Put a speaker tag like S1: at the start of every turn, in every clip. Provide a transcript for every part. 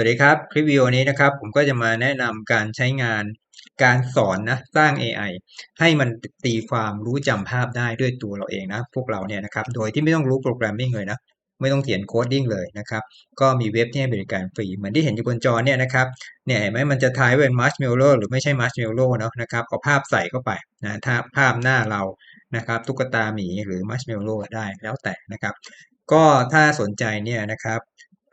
S1: วัสดีครับ คลิปวิดีโอนี้นะครับ ผมก็จะมาแนะนำการใช้งานการสอนนะสร้าง AI ให้มันตีความรู้จำภาพได้ด้วยตัวเราเองนะ พวกเราเนี่ยนะครับ โดยที่ไม่ต้องรู้โปรแกรมมิ่งเลยนะ ไม่ต้องเขียนโคดดิ้งเลยนะครับ ก็มีเว็บที่ให้บริการฟรี เหมือนที่เห็นอยู่บนจอเนี่ยนะครับ เนี่ยเห็นไหมมันจะทายว่าเป็นมัชเมลโล่หรือไม่ใช่มัชเมลโล่เนาะนะครับเอาภาพใส่เข้าไปนะถ้าภาพหน้าเรานะครับตุ๊กตาหมีหรือมัชเมลโล่ได้แล้วแต่นะครับ ก็ถ้าสนใจเนี่ยนะครับ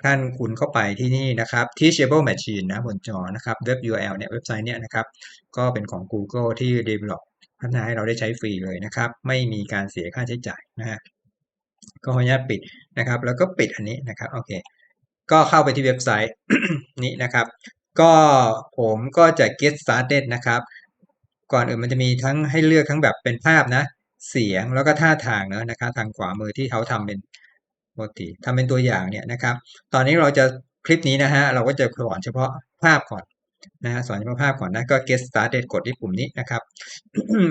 S1: ท่านคุณเข้าไปที่นี่นะครับ Teachable Machine นะบนจอนะครับเว็บ URL เนี่ยเว็บไซต์เนี่ยนะครับ ก็เป็นของ Google ที่ develop พัฒนาให้เราได้ใช้ฟรีเลยนะครับ ไม่มีการเสียค่าใช้จ่ายนะฮะก็ขออนุญาตปิดนะครับ แล้วก็ปิดอันนี้นะครับโอเค ก็เข้าไปที่เว็บไซต์นี้นะครับ ก็ผมก็จะ get started นะครับ ก่อนอื่นมันจะมีทั้งให้เลือกทั้งแบบเป็นภาพนะ เสียงแล้วก็ท่าทางเนอะนะครับ ทางขวามือที่เขาทำเป็น ปกติทำเป็นตัวอย่างเนี่ยนะครับ ตอนนี้เราจะคลิปนี้นะฮะเราก็จะสอนเฉพาะภาพก่อนนะฮะสอนเฉพาะภาพก่อนนะก็ get started กดที่ปุ่มนี้นะครับ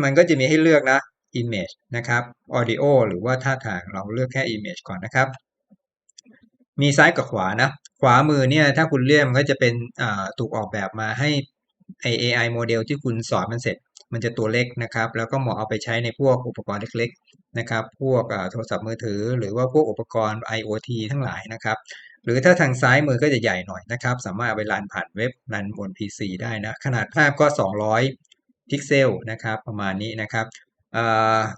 S1: มันก็จะมีให้เลือกนะ image นะครับ audio หรือว่าท่าทางเราเลือกแค่ image ก่อนนะครับ มีซ้ายกับขวานะ ขวามือเนี่ยถ้าคุณเลือกมันก็จะเป็นถูกออกแบบมาให้ AI โมเดลที่คุณสอนมันเสร็จ มันจะตัวเล็กนะครับ แล้วก็เหมาะเอาไปใช้ในพวกอุปกรณ์เล็ก นะครับ พวกโทรศัพท์มือถือ หรือว่าพวกอุปกรณ์ IoT ทั้งหลายนะครับ หรือถ้าทางซ้ายมือก็จะใหญ่หน่อยนะครับ สามารถเอาไปรันผ่านเว็บรันบน PC ได้นะ ขนาดภาพก็ 200 พิกเซลนะครับ ประมาณนี้นะครับ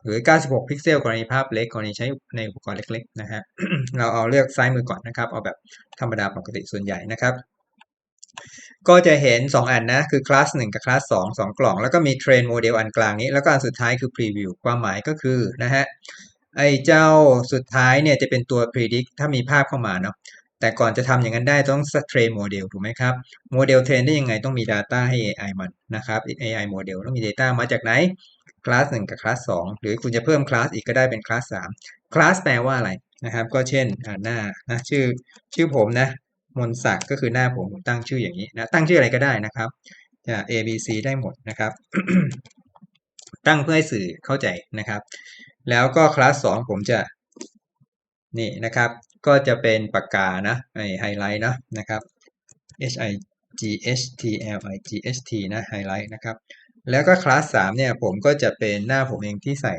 S1: หรือ 96 พิกเซลกรณีภาพเล็กกรณีใช้ในอุปกรณ์เล็กๆ นะฮะ เราเอาเลือกซ้ายมือก่อนนะครับ เอาแบบธรรมดาปกติส่วนใหญ่นะครับ ก็จะเห็น 2 อันนะ คือคลาส1กับคลาส2 2 กล่อง แล้วก็มีเทรนโมเดลอันกลางนี้ แล้วก็อันสุดท้ายคือพรีวิวความหมายก็คือนะฮะไอ้เจ้าสุดท้ายเนี่ยจะเป็นตัว predict ถ้ามีภาพเข้ามาเนาะแต่ก่อนจะทำอย่างนั้นได้ต้องเทรนโมเดลถูกไหมครับ โมเดลเทรนได้ยังไงต้องมี Data ให้ AI มันนะครับ AI โมเดลต้องมี Data มาจากไหนคลาส1กับคลาส2หรือคุณจะเพิ่มคลาสอีกก็ได้เป็นคลาส3คลาสแปลว่าอะไรนะครับ ก็เช่นหน้านะชื่อชื่อผมนะ มนศักดิ์ก็คือหน้าผมผมตั้งชื่ออย่างนี้นะตั้งชื่ออะไรก็ได้นะครับจะ A B C ได้หมดนะครับ ตั้งเพื่อให้สื่อเข้าใจนะครับ แล้วก็คลาสสองผมจะนี่นะครับ ก็จะเป็นปากกานะไอไฮไลท์นะนะครับ H I G H T L I G H T นะไฮไลท์นะครับ แล้วก็คลาสสามเนี่ยผมก็จะเป็นหน้าผมเองที่ใส่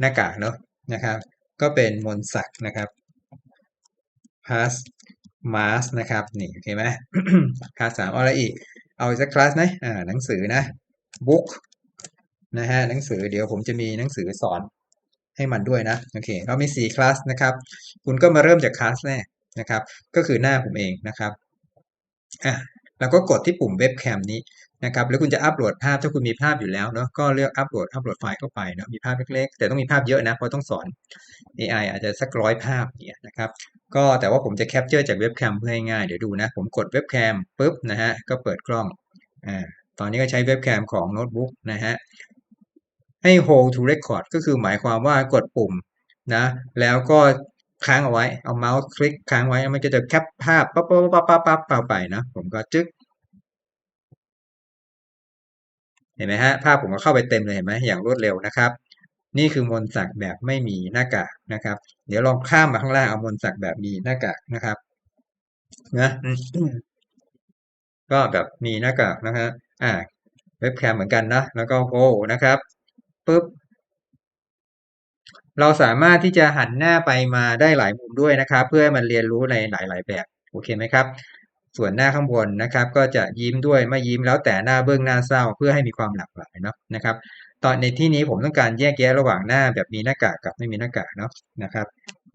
S1: หน้ากากเนาะนะครับ ก็เป็นมนศักดิ์นะครับ pass มาสนะครับนี่โอเคไหมคลาสสามเอาอะไรอีก เอาอีกสักคลาสนะอ่าหนังสือนะ book นะฮะหนังสือเดี๋ยวผมจะมีหนังสือสอนให้มันด้วยนะโอเคเรามี4คลาสนะครับ คุณก็มาเริ่มจากคลาสแรกนะครับ ก็คือหน้าผมเองนะครับอะแล้วก็กดที่ปุ่มเว็บแคมนี้ นะครับหรือคุณจะอัปโหลดภาพถ้าคุณมีภาพอยู่แล้วเนาะก็เลือกอัปโหลดอัปโหลดไฟล์เข้าไปเนาะมีภาพเล็กๆ แต่ต้องมีภาพเยอะนะเพราะต้องสอน AI อาจจะสักร้อยภาพเนี่ยนะครับก็แต่ว่าผมจะแคปเจอร์จากเว็บแคมเพื่อให้ง่ายเดี๋ยวดูนะ ผมกดเว็บแคมปุ๊บนะฮะก็เปิดกล้องอ่าตอนนี้ก็ใช้เว็บแคมของโน้ตบุ๊กนะฮะให้ hold to record ก็คือหมายความว่ากดปุ่มนะแล้วก็ค้างเอาไว้ เอาเมาส์คลิกค้างไว้ มันก็จะแคปภาพปั๊บปั๊บปั๊บปั๊บปั๊บไปนะ ผมก็จึ๊ก เห็นไหมฮะภาพผมก็เข้าไปเต็มเลยเห็นไหมอย่างรวดเร็วนะครับ นี่คือมนสักแบบไม่มีหน้ากากนะครับ เดี๋ยวลองข้ามมาข้างล่างเอามนสักแบบมีหน้ากากนะครับนะก็แบบมีหน้ากากนะฮะอ่าเว็บแคมเหมือนกันนะแล้วก็โฮนะครับปุ๊บเราสามารถที่จะหันหน้าไปมาได้หลายมุมด้วยนะครับ เพื่อให้มันเรียนรู้ในหลาย ๆ แบบ โอเคไหมครับ ส่วนหน้าข้างบนนะครับ ก็จะยิ้มด้วยไม่ยิ้มแล้วแต่หน้าเบื้องหน้าเศร้าเพื่อให้มีความหลากหลายเนาะนะครับ ตอนในที่นี้ผมต้องการแยกแยะระหว่างหน้าแบบมีหน้ากากกับไม่มีหน้ากากเนาะนะครับ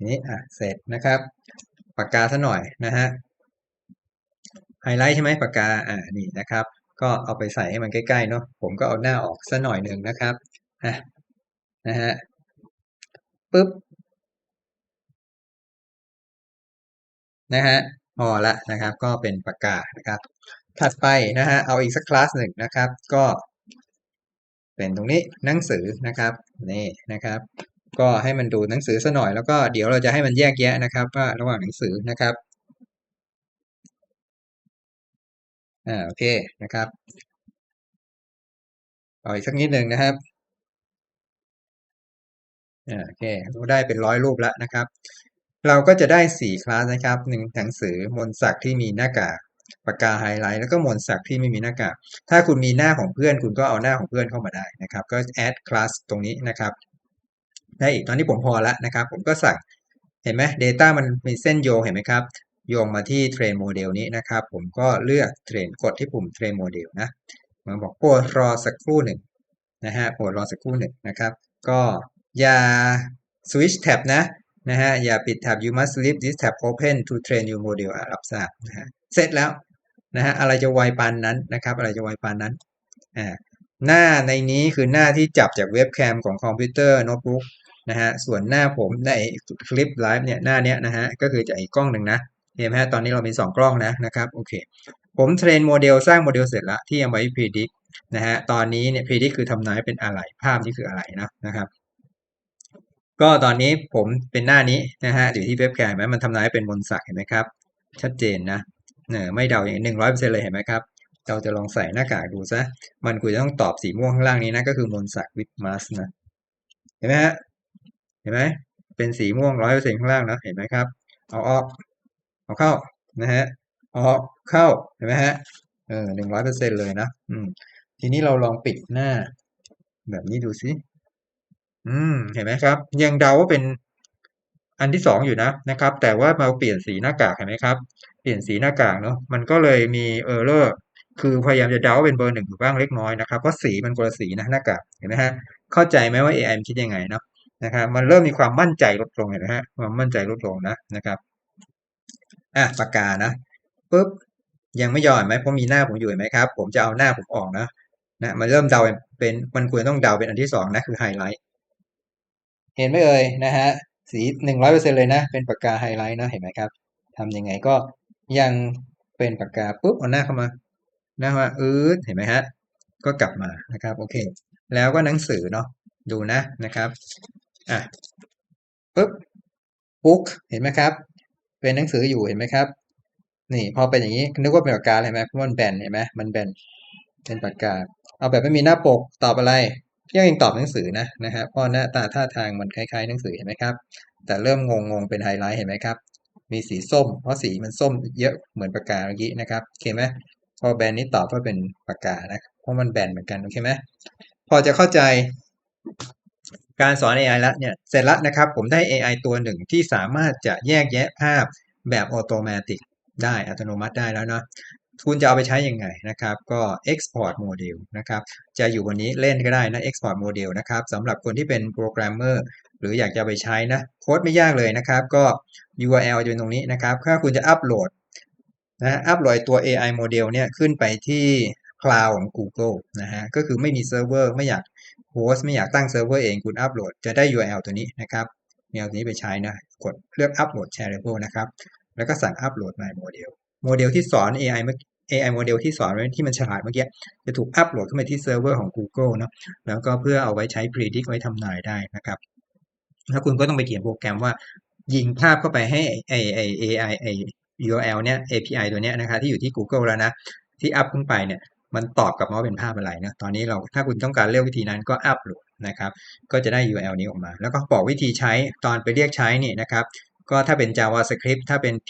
S1: นี้อะเสร็จนะครับ ปากกาซะหน่อยนะฮะไฮไลท์ใช่ไหมปากกาอ่านี่นะครับ ก็เอาไปใส่ให้มันใกล้ๆเนาะผมก็เอาหน้าออกซะหน่อยหนึ่งนะครับนะนะฮะปุ๊บนะฮะ พอละนะครับก็เป็นปากกานะครับ ถัดไปนะฮะเอาอีกสักคลาสหนึ่งนะครับ ก็เป็นตรงนี้หนังสือนะครับนี่นะครับ ก็ให้มันดูหนังสือซะหน่อยแล้วก็เดี๋ยวเราจะให้มันแยกแยะนะครับ ว่าระหว่างหนังสือนะครับอ่าโอเคนะครับเอาอีกสักนิดหนึ่งนะครับโอเคได้เป็นร้อยรูปแล้วนะครับ เราก็จะได้สี่คลาสนะครับหนึ่งหนังสือมนต์ศักที่มีหน้ากากปากกาไฮไลท์แล้วก็มนต์ศักที่ไม่มีหน้ากากถ้าคุณมีหน้าของเพื่อน คุณก็เอาหน้าของเพื่อนเข้ามาได้นะครับ ก็ add class ตรงนี้นะครับได้อีกตอนนี้ผมพอแล้วนะครับ ผมก็สั่งเห็นไหม Data มันมีเส้นโยงเห็นไหมครับโยงมาที่เทรนโมเดลนี้นะครับ ผมก็เลือกเทรนกดที่ปุ่มเทรนโมเดลนะมันบอกโปรดรอสักครู่หนึ่งนะฮะโปรดรอสักครู่หนึ่งนะครับ ก็อย่า switch tab นะ นะฮะอย่าปิด tab you must leave this tab open to train your model อะรับทราบนะฮะเสร็จแล้วนะฮะอะไรจะไวปานนั้นนะครับ อะไรจะไวปานนั้นอ่าหน้าในนี้คือหน้าที่จับจากเว็บแคมของคอมพิวเตอร์โน้ตบุ๊กนะฮะส่วนหน้าผมในคลิปไลฟ์เนี่ยหน้าเนี้ยนะฮะก็คือจะอีกกล้องหนึ่งนะเห็นไหมฮะตอนนี้เรามี 2 กล้องนะนะครับโอเคผมเทรนโมเดลสร้างโมเดลเสร็จแล้วที่เอาไว้ predict นะฮะตอนนี้เนี่ย predict คือทำนายเป็นอะไรภาพนี้คืออะไรนะนะครับ ก็ตอนนี้ผมเป็นหน้านี้นะฮะอยู่ที่เว็บแคมไหมมันทำนายเป็นมนต์ศักเห็นไหมครับ ชัดเจนนะเนอไม่เดาอย่างหนึ่งร้อยเปอร์เซ็นต์เลยเห็นไหมครับเราจะลองใส่หน้ากากดูซะ มันควรจะต้องตอบสีม่วงข้างล่างนี้นะก็คือมนต์ศักวิดมาสนะ เห็นไหมฮะ เห็นไหม เป็นสีม่วงร้อยเปอร์เซ็นต์ข้างล่างนะ เห็นไหมครับ เอาออก เอาเข้า นะฮะ ออกเข้า เห็นไหมฮะ เออหนึ่งร้อยเปอร์เซ็นต์เลยนะ อืม ทีนี้เราลองปิดหน้า แบบนี้ดูสิ อืมเห็นไหมครับ ยังเดาว่าเป็นอันที่สองอยู่นะนะครับ แต่ว่ามาเปลี่ยนสีหน้ากากเห็นไหมครับ เปลี่ยนสีหน้ากากเนาะมันก็เลยมีเออร์เลอร์คือพยายามจะเดาว่าเป็นเบอร์หนึ่งอยู่บ้างเล็กน้อยนะครับเพราะสีมันคนละสีนะหน้ากากเห็นไหมฮะเข้าใจไหมว่า AI มันคิดยังไงเนาะนะครับมันเริ่มมีความมั่นใจลดลงเห็นไหมฮะความมั่นใจลดลงนะนะครับอะปากกานะปุ๊บยังไม่ยอมไหมเพราะมีหน้าผมอยู่เห็นไหมครับ ผมจะเอาหน้าผมออกนะนะมันเริ่มเดาเป็นมันควรต้องเดาเป็นอันที่สองนะคือไฮไลท์ เห็นไหมเอ่ยนะฮะสีหนึ่งร้อยเปอร์เซ็นเลยนะ เป็นปากกาไฮไลท์นะเห็นไหมครับทำยังไงก็ยังเป็นปากกาปุ๊บเอาหน้าเข้ามาหน้ามาอืดเห็นไหมฮะก็กลับมานะครับโอเค แล้วก็หนังสือเนาะดูนะนะครับอะปุ๊บบุ๊กเห็นไหมครับ เป็นหนังสืออยู่เห็นไหมครับ นี่พอเป็นอย่างนี้นึกว่าเป็นปากกาเห็นไหมเพราะมันแบนเห็นไหมมันแบนเป็นปากกา เอาแบบไม่มีหน้าปกตอบอะไร ยังยังตอบหนังสือนะนะฮะเพราะหน้าตาท่าทางมันคล้ายๆหนังสือเห็นไหมครับ แต่เริ่มงงงเป็นไฮไลท์เห็นไหมครับ มีสีส้ม เพราะสีมันส้มเยอะเหมือนปากกาเมื่อกี้นะครับโอเคไหมพอแบนนี้ตอบว่าเป็นปากกานะเพราะมันแบนเหมือนกันโอเคไหมพอจะเข้าใจการสอน AI แล้วเนี่ยเสร็จแล้วนะครับ ผมได้ AI ตัวหนึ่งที่สามารถจะแยกแยะภาพแบบออโตเมติได้อัตโนมัติได้แล้วเนาะ คุณจะเอาไปใช้ยังไงนะครับ ก็ export model นะครับ จะอยู่บนนี้เล่นก็ได้นะ export model นะครับสำหรับคนที่เป็นโปรแกรมเมอร์หรืออยากจะไปใช้นะ โค้ดไม่ยากเลยนะครับ ก็ URL อยู่ตรงนี้นะครับ ถ้าคุณจะอัปโหลดนะอัปโหลดตัว AI โมเดลเนี่ยขึ้นไปที่คลาวของ Google นะฮะ ก็คือไม่มีเซิร์ฟเวอร์ไม่อยากโฮสต์ไม่อยากตั้งเซิร์ฟเวอร์เองคุณอัปโหลดจะได้ URL ตัวนี้นะครับ URL ตัวนี้ไปใช้นะ กดเลือกอัปโหลด Shareable นะครับ แล้วก็สั่งอัปโหลด My Model โมเดลที่สอน AI เมื่อ AI โมเดลที่สอนไว้ที่มันฉลาดเมื่อกี้ จะถูกอัปโหลดขึ้นไปที่เซิร์ฟเวอร์ของ Google เนาะแล้วก็เพื่อเอาไว้ใช้ predict ไว้ทำนายได้นะครับแล้วคุณก็ต้องไปเขียนโปรแกรมว่า ยิงภาพเข้าไปให้ไอไอ AI ไอ URL เนี่ย API ตัวเนี้ยนะครับที่อยู่ที่ Google แล้วนะ ที่อัพขึ้นไปเนี่ยมันตอบกลับมาว่าเป็นภาพอะไรนะตอนนี้เราถ้าคุณต้องการเลือกวิธีนั้นก็อัพโหลดนะครับก็จะได้ URL นี้ออกมา แล้วก็บอกวิธีใช้ตอนไปเรียกใช้นี่นะครับก็ถ้าเป็น JavaScript ถ้าเป็น P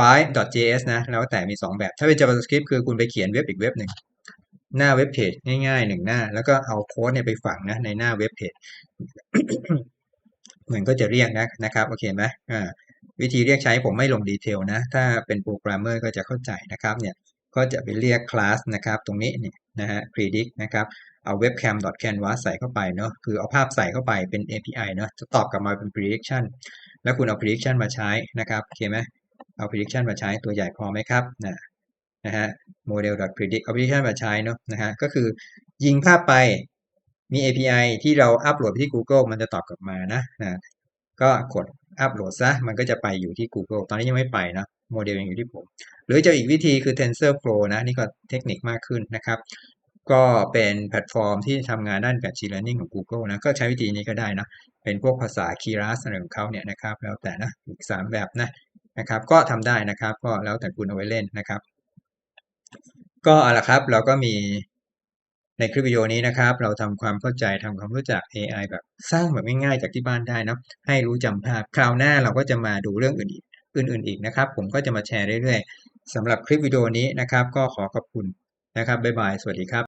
S1: file.js นะ แล้วแต่มี 2 แบบ ถ้าเป็น JavaScript คือคุณไปเขียนเว็บอีกเว็บหนึ่งหน้าเว็บเพจง่ายๆหนึ่งหน้า แล้วก็เอาโค้ดเนี่ยไปฝังนะในหน้าเว็บเพจเหมือนก็จะเรียกนะนะครับ โอเคไหมอ่าวิธีเรียกใช้ผมไม่ลงดีเทลนะ ถ้าเป็นโปรแกรมเมอร์ก็จะเข้าใจนะครับเนี่ยก็จะไปเรียกคลาสนะครับ ตรงนี้นี่นะฮะ predict นะครับเอา webcam.canvas ใส่เข้าไปเนาะคือเอาภาพใส่เข้าไปเป็น API เนาะจะตอบกลับมาเป็น prediction แล้วคุณเอา prediction มาใช้นะครับโอเคไหม เอา prediction มาใช้ตัวใหญ่พอไหมครับนะนะฮะ model.predict เอา prediction มาใช้เนาะนะฮะก็คือยิงภาพไปมี API ที่เราอัปโหลดไปที่ Google มันจะตอบกลับมานะนะก็กดอัปโหลดซะมันก็จะไปอยู่ที่ Google ตอนนี้ยังไม่ไปนะโมเดลยังอยู่ที่ผม หรือจะอีกวิธีคือ TensorFlow นะ นี่ก็เทคนิคมากขึ้นนะครับ ก็เป็นแพลตฟอร์มที่ทำงานด้าน Machine Learning ของ Google นะ ก็ใช้วิธีนี้ก็ได้นะ เป็นพวกภาษา Keras อะไรของเขาเนี่ยนะครับ แล้วแต่นะ อีก 3 แบบนะ นะครับ ก็ทำได้นะครับ ก็แล้วแต่คุณเอาไว้เล่นนะครับ ก็เอาละครับเราก็มีในคลิปวิดีโอนี้นะครับ เราทำความเข้าใจทำความรู้จัก AI แบบสร้างแบบง่ายๆจากที่บ้านได้นะให้รู้จำภาพคราวหน้าเราก็จะมาดูเรื่องอื่นอีกอื่นๆอีกนะครับ ผมก็จะมาแชร์เรื่อยๆสำหรับคลิปวิดีโอนี้นะครับ ก็ขอขอบคุณนะครับบ๊ายบายสวัสดีครับ